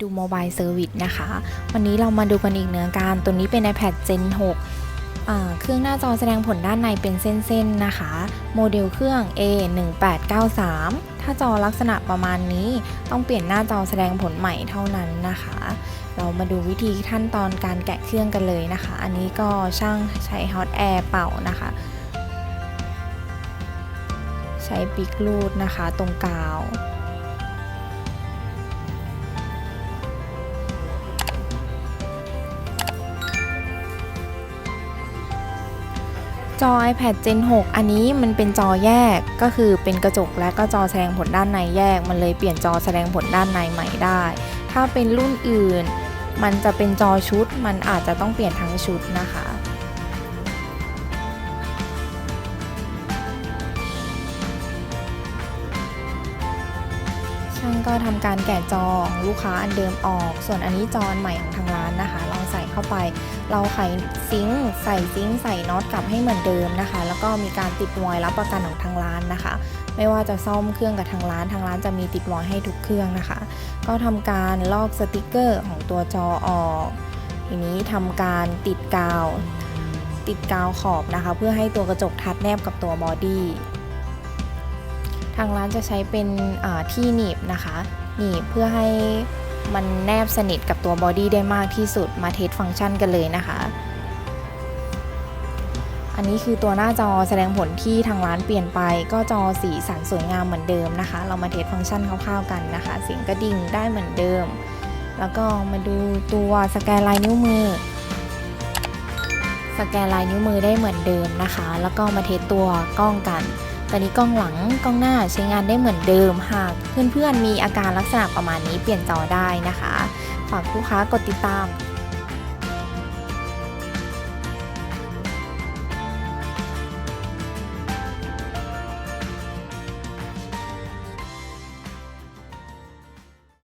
iDo Mobile Service นะคะ วันนี้เรามาดูกันอีกเนื้อการตัวนี้เป็น iPad Gen 6 เครื่องหน้าจอแสดงผลด้านในเป็นเส้นๆนะคะ โมเดลเครื่อง A 1 8 9 3 ถ้าจอลักษณะประมาณนี้ต้องเปลี่ยนหน้าจอแสดงผลใหม่เท่านั้นนะคะ เรามาดูวิธีขั้นตอนการแกะเครื่องกันเลยนะคะ อันนี้ก็ช่างใช้ Hot Air เป่านะคะ ใช้ปิกรูดนะคะ ตรงกาว จอ iPad Gen 6 อันนี้มันเป็นจอแยกก็คือเป็นกระจกและก็จอแสดงผลด้านในแยก มันเลยเปลี่ยนจอแสดงผลด้านในใหม่ได้ ถ้าเป็นรุ่นอื่น มันจะเป็นจอชุด มันอาจจะต้องเปลี่ยนทั้งชุดนะคะ ช่างก็ทำการแกะจอของลูกค้าอันเดิมออก ส่วนอันนี้จออันใหม่ของทางร้านนะคะ เราใส่เข้าไป เราไขซิงค์ใส่ซิงค์ใส่น็อตกลับให้เหมือนเดิมนะคะ แล้วก็มีการติดวอยรับประกันของทางร้านนะคะ ไม่ว่าจะซ่อมเครื่องกับทางร้าน ทางร้านจะมีติดวอยให้ทุกเครื่องนะคะ ก็ทำการลอกสติกเกอร์ของตัวจอออก ทีนี้ทำการติดกาว ติดกาวขอบนะคะ เพื่อให้ตัวกระจกทัดแนบกับตัวบอดี้ ทางร้านจะใช้เป็นที่หนีบนะคะหนีบเพื่อให้มันแนบสนิทกับตัวบอดี้ได้มากที่สุดมาเทสฟังก์ชันกันเลยนะคะ อันนี้คือตัวหน้าจอแสดงผลที่ทางร้านเปลี่ยนไปก็จอสีสันสวยงามเหมือนเดิมนะคะ เรามาเทสฟังก์ชันคร่าวๆกันนะคะ เสียงกระดิ่งได้เหมือนเดิม แล้วก็มาดูตัวสแกนลายนิ้วมือสแกนลายนิ้วมือได้เหมือนเดิมนะคะ แล้วก็มาเทสตัวกล้องกัน ตอนนี้กล้องหลังกล้องหน้าใช้งานได้เหมือนเดิมหากเพื่อนๆมีอาการลักษณะประมาณนี้เปลี่ยนจอได้นะคะ ฝากลูกค้ากดติดตาม